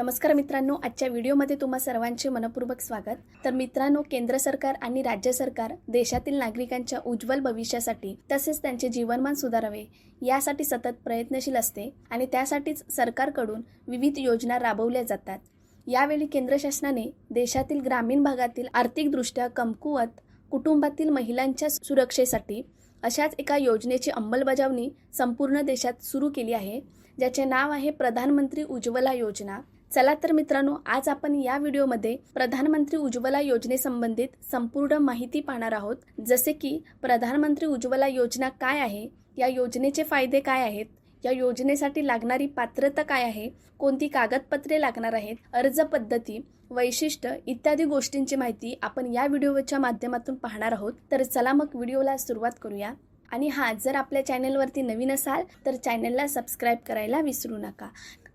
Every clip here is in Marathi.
नमस्कार मित्रांनो आजच्या व्हिडिओमध्ये तुम्हा सर्वांचे मनपूर्वक स्वागत. तर मित्रांनो केंद्र सरकार आणि राज्य सरकार देशातील नागरिकांच्या उज्ज्वल भविष्यासाठी तसेच त्यांचे जीवनमान सुधारावे यासाठी सतत प्रयत्नशील असते आणि त्यासाठीच सरकारकडून विविध योजना राबवल्या जातात. यावेळी केंद्र शासनाने देशातील ग्रामीण भागातील आर्थिकदृष्ट्या कमकुवत कुटुंबातील महिलांच्या सुरक्षेसाठी अशाच एका योजनेची अंमलबजावणी संपूर्ण देशात सुरू केली आहे ज्याचे नाव आहे प्रधानमंत्री उज्ज्वला योजना. चला तर मित्रांनो आज आपण या व्हिडिओमध्ये प्रधानमंत्री उज्ज्वला योजनेसंबंधित संपूर्ण माहिती पाहणार आहोत. जसे की प्रधानमंत्री उज्ज्वला योजना काय आहे या योजनेचे फायदे काय आहेत या योजनेसाठी लागणारी पात्रता काय आहे कोणती कागदपत्रे लागणार आहेत अर्ज पद्धती वैशिष्ट्य इत्यादी गोष्टींची माहिती आपण या व्हिडिओच्या माध्यमातून पाहणार आहोत. तर चला मग व्हिडिओला सुरुवात करूया. आणि हां जर आपल्या चॅनलवरती नवीन असाल तर चॅनलला सबस्क्राईब करायला विसरू नका.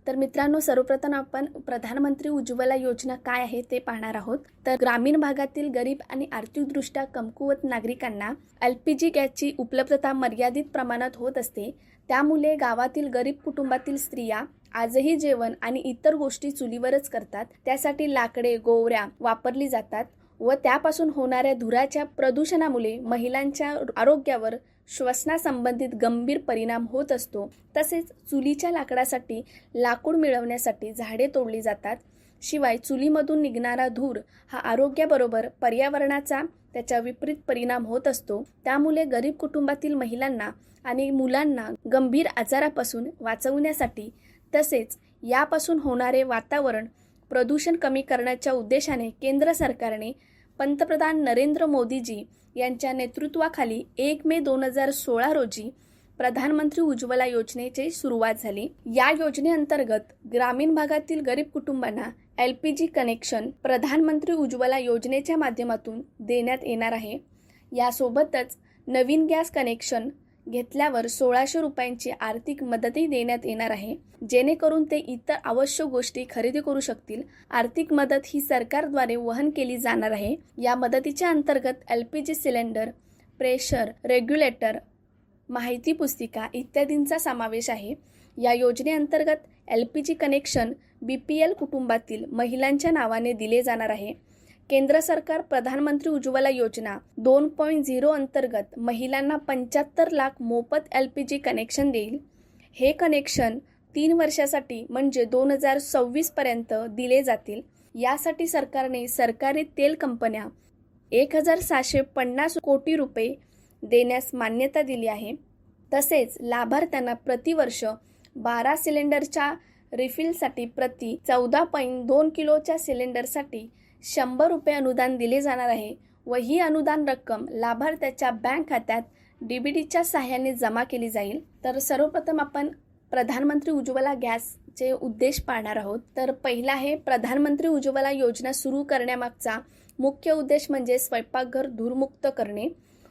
तर मित्रांनो सर्वप्रथम आपण प्रधानमंत्री उज्ज्वला योजना काय आहे ते पाहणार आहोत. तर ग्रामीण भागातील गरीब आणि आर्थिकदृष्ट्या कमकुवत नागरिकांना एल पी जी गॅसची उपलब्धता मर्यादित प्रमाणात होत असते. त्यामुळे गावातील गरीब कुटुंबातील स्त्रिया आजही जेवण आणि इतर गोष्टी चुलीवरच करतात. त्यासाठी लाकडे गोवऱ्या वापरली जातात व त्यापासून होणाऱ्या धुराच्या प्रदूषणामुळे महिलांच्या आरोग्यावर श्वसनासंबंधित गंभीर परिणाम होत असतो. तसेच चुलीच्या लाकडासाठी लाकूड मिळवण्यासाठी झाडे तोडली जातात. शिवाय चुलीमधून निघणारा धूर हा आरोग्याबरोबर पर्यावरणाचा त्याच्या विपरीत परिणाम होत असतो. त्यामुळे गरीब कुटुंबातील महिलांना आणि मुलांना गंभीर आजारापासून वाचवण्यासाठी तसेच यापासून होणारे वातावरण प्रदूषण कमी करण्याच्या उद्देशाने केंद्र सरकारने पंतप्रधान नरेंद्र मोदीजी यांच्या नेतृत्वाखाली एक मे दोन हजार सोळा रोजी प्रधानमंत्री उज्ज्वला योजनेची सुरुवात झाली. या योजनेअंतर्गत ग्रामीण भागातील गरीब कुटुंबांना एल पी जी कनेक्शन प्रधानमंत्री उज्ज्वला योजनेच्या माध्यमातून देण्यात येणार आहे. यासोबतच नवीन गॅस कनेक्शन घेतल्यावर सोळाशे रुपयांची आर्थिक मदतही देण्यात येणार आहे. जेणेकरून ते इतर आवश्यक गोष्टी खरेदी करू शकतील. आर्थिक मदत ही सरकारद्वारे वहन केली जाणार आहे. या मदतीच्या अंतर्गत L P G cylinder pressure regulator माहिती पुस्तिका इत्यादींचा समावेश आहे. या योजनेअंतर्गत L P G connection B P L कुटुंबातील महिलांच्या नावाने दिले जाणार आहे. केंद्र सरकार प्रधानमंत्री उज्ज्वला योजना दोन पॉईंट झिरो अंतर्गत महिलांना पंच्याहत्तर लाख मोफत एल पी जी कनेक्शन देईल. हे कनेक्शन तीन वर्षासाठी म्हणजे दोन हजार सव्वीसपर्यंत दिले जातील. यासाठी सरकारने सरकारी तेल कंपन्या एक हजार सहाशे पन्नास कोटी रुपये देण्यास मान्यता दिली आहे. तसेच लाभार्थ्यांना प्रतिवर्ष बारा सिलेंडरच्या रिफिलसाठी प्रति चौदा पॉईंट दोन किलोच्या सिलेंडरसाठी शंभर रुपये अनुदान दिले जाणार आहे व ही अनुदान रक्कम लाभार्थ्याच्या बँक खात्यात डी बी डीच्या सहाय्याने जमा केली जाईल. तर सर्वप्रथम आपण प्रधानमंत्री उज्ज्वला गॅसचे उद्देश पाहणार आहोत. तर पहिला आहे प्रधानमंत्री उज्ज्वला योजना सुरू करण्यामागचा मुख्य उद्देश म्हणजे स्वयंपाकघर धूरमुक्त करणे.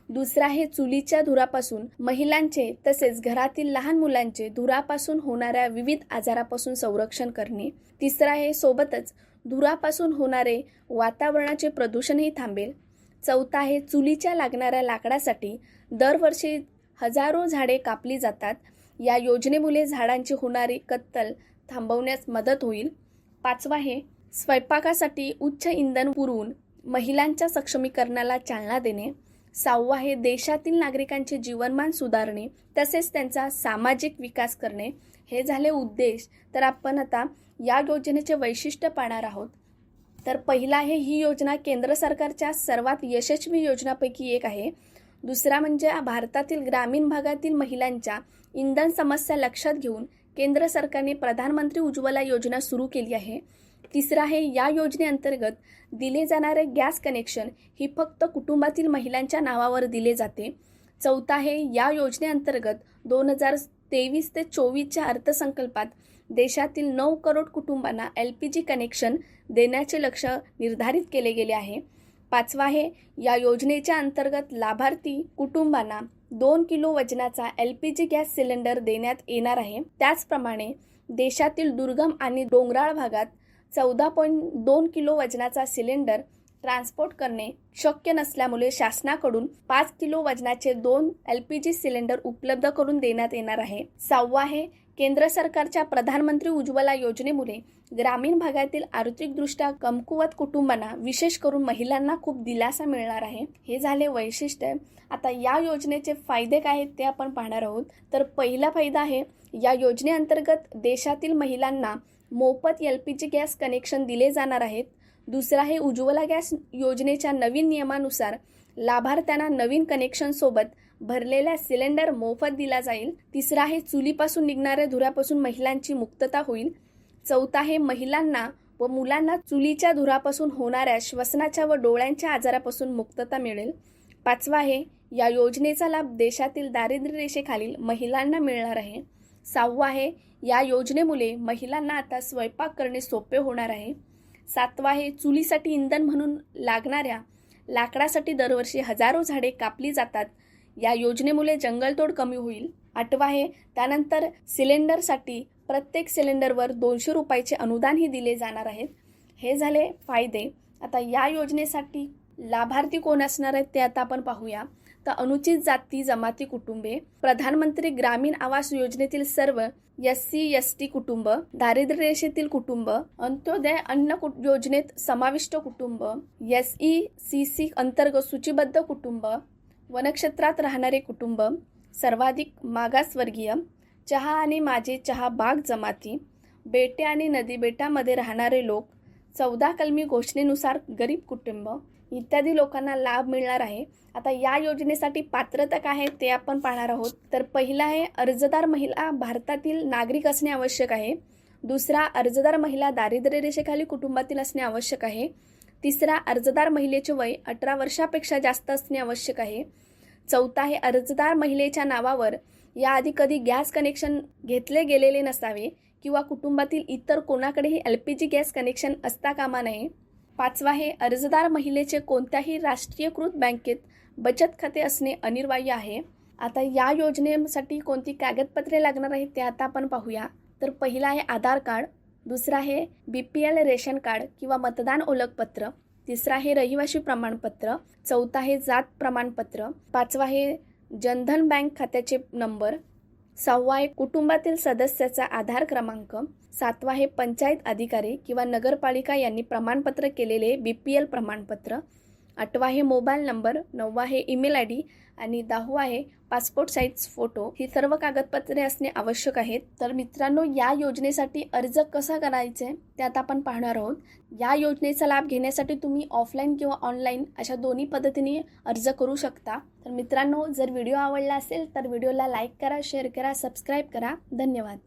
दुसरा आहे चुलीच्या धुरापासून महिलांचे तसेच घरातील लहान मुलांचे धुरापासून होणाऱ्या विविध आजारापासून संरक्षण करणे. तिसरा आहे सोबतच धुरापासून होणारे वातावरणाचे प्रदूषणही थांबेल. चौथा आहे चुलीच्या लागणाऱ्या लाकडासाठी दरवर्षी हजारो झाडे कापली जातात. या योजनेमुळे झाडांची होणारी कत्तल थांबवण्यास मदत होईल. पाचवा आहे स्वयंपाकासाठी उच्च इंधन पुरवून महिलांच्या सक्षमीकरणाला चालना देणे. सहावा आहे देशातील नागरिकांचे जीवनमान सुधारणे तसेच त्यांचा सामाजिक विकास करणे. हे झाले उद्देश. तर आपण आता या योजनेचे वैशिष्ट्य पाहणार आहोत. तर पहिला आहे ही योजना केंद्र सरकारच्या सर्वात यशस्वी योजनापैकी एक आहे. दुसरा म्हणजे भारतातील ग्रामीण भागातील महिलांच्या इंधन समस्या लक्षात घेऊन केंद्र सरकारने प्रधानमंत्री उज्ज्वला योजना सुरू केली आहे. तिसरं आहे या योजनेअंतर्गत दिले जाणारे गॅस कनेक्शन ही फक्त कुटुंबातील महिलांच्या नावावर दिले जाते. चौथा आहे या योजनेअंतर्गत दोन हजार तेवीस ते चोवीसच्या अर्थसंकल्पात देशातील नऊ करोड कुटुंबांना एल पी जी कनेक्शन देण्याचे लक्ष निर्धारित केले गेले आहे. पाचवा आहे या योजनेच्या अंतर्गत लाभार्थी कुटुंबांना दोन किलो वजनाचा L P G gas cylinder देण्यात येणार आहे. त्याचप्रमाणे देशातील दुर्गम आणि डोंगराळ भागात चौदा पॉईंट दोन किलो वजनाचा सिलेंडर ट्रान्सपोर्ट करणे शक्य नसल्यामुळे शासनाकडून पाच किलो वजनाचे दोन एल पी जी सिलेंडर उपलब्ध करून देण्यात येणार आहे. सहावा आहे केंद्र सरकारच्या प्रधानमंत्री उज्ज्वला योजनेमुळे ग्रामीण भागातील आर्थिकदृष्ट्या कमकुवत कुटुंबांना विशेष करून महिलांना खूप दिलासा मिळणार आहे. हे झाले वैशिष्ट्य. आता या योजनेचे फायदे काय आहेत ते आपण पाहणार आहोत. तर पहिला फायदा आहे या योजनेअंतर्गत देशातील महिलांना मोफत L P G gas connection दिले जाणार आहेत. दुसरा आहे उज्ज्वला गॅस योजनेच्या नवीन नियमानुसार लाभार्थ्यांना नवीन कनेक्शनसोबत भरलेला सिलेंडर मोफत दिला जाईल. तिसरा आहे चुलीपासून निघणाऱ्या धुरापासून महिलांची मुक्तता होईल. चौथा आहे महिलांना व मुलांना चुलीच्या धुरापासून होणाऱ्या श्वसनाच्या व डोळ्यांच्या आजारापासून मुक्तता मिळेल. पाचवा आहे या योजनेचा लाभ देशातील दारिद्र्य रेषेखालील महिलांना मिळणार आहे. सहावा आहे या योजनेमुळे महिलांना आता स्वयंपाक करणे सोपे होणार आहे. सातवा आहे चुलीसाठी इंधन म्हणून लागणाऱ्या लाकडासाठी दरवर्षी हजारो झाडे कापली जातात. या योजनेमुळे जंगलतोड कमी होईल. आठवा आहे त्यानंतर सिलेंडरसाठी प्रत्येक सिलेंडरवर दोनशे रुपयाचे अनुदानही दिले जाणार आहेत. हे झाले फायदे. आता या योजनेसाठी लाभार्थी कोण असणार आहेत ते आता आपण पाहूया. तर अनुचित जाती जमाती कुटुंबे प्रधानमंत्री ग्रामीण आवास योजनेतील सर्व एस सी एस टी कुटुंब दारिद्र्य रेषेतील कुटुंब अंत्योदय अन्न योजनेत समाविष्ट कुटुंब एस ई सी सी अंतर्गत सूचीबद्ध कुटुंब वनक्षेत्रात राहणारे कुटुंब सर्वाधिक मागासवर्गीय चहा आणि माझे चहा बाग जमाती बेटे आणि नदी बेटामध्ये राहणारे लोक चौदा कलमी घोषणेनुसार गरीब कुटुंब इत्यादी लोकांना लाभ मिळणार आहे. आता या योजनेसाठी पात्रता काय आहे ते आपण पाहणार आहोत. तर पहिला आहे अर्जदार महिला भारतातील नागरिक असणे आवश्यक आहे. दुसरा अर्जदार महिला दारिद्र्य रेषेखाली कुटुंबातील असणे आवश्यक आहे. तिसरा अर्जदार महिलेचे वय अठरा वर्षापेक्षा जास्त असणे आवश्यक आहे. चौथा आहे अर्जदार महिलेच्या नावावर याआधी कधी गॅस कनेक्शन घेतले गेलेले नसावे किंवा कुटुंबातील इतर कोणाकडेही L P G gas connection असता कामा नये. पाचवा आहे अर्जदार महिलेचे कोणत्याही राष्ट्रीयकृत बँकेत बचत खाते असणे अनिवार्य आहे. आता या योजनेसाठी कोणती कागदपत्रे लागणार आहेत ते आता आपण पाहूया. तर पहिला आहे आधार कार्ड. दुसरा आहे B P L ration card किंवा मतदान ओळखपत्र. तिसरा आहे रहिवाशी प्रमाणपत्र. चौथा आहे जात प्रमाणपत्र. पाचवा आहे जनधन बँक खात्याचे नंबर. सहावा आहे कुटुंबातील सदस्याचा आधार क्रमांक. सातवा आहे पंचायत अधिकारी किंवा नगरपालिका यांनी प्रमाणपत्र केलेले बी पी एल प्रमाणपत्र. आठवा आहे मोबाईल नंबर. नववा आहे ईमेल आय डी. आणि दाहू आहे पासपोर्ट साईज फोटो ही सर्व कागदपत्रे असणे आवश्यक आहेत. तर मित्रांनो या योजनेसाठी अर्ज कसा करायचे ते आता आपण पाहणार आहोत. या योजनेचा लाभ घेण्यासाठी तुम्ही ऑफलाईन किंवा ऑनलाईन अशा दोन्ही पद्धतीने अर्ज करू शकता. तर मित्रांनो जर व्हिडिओ आवडला असेल तर व्हिडिओला लाईक करा शेअर करा सबस्क्राईब करा. धन्यवाद.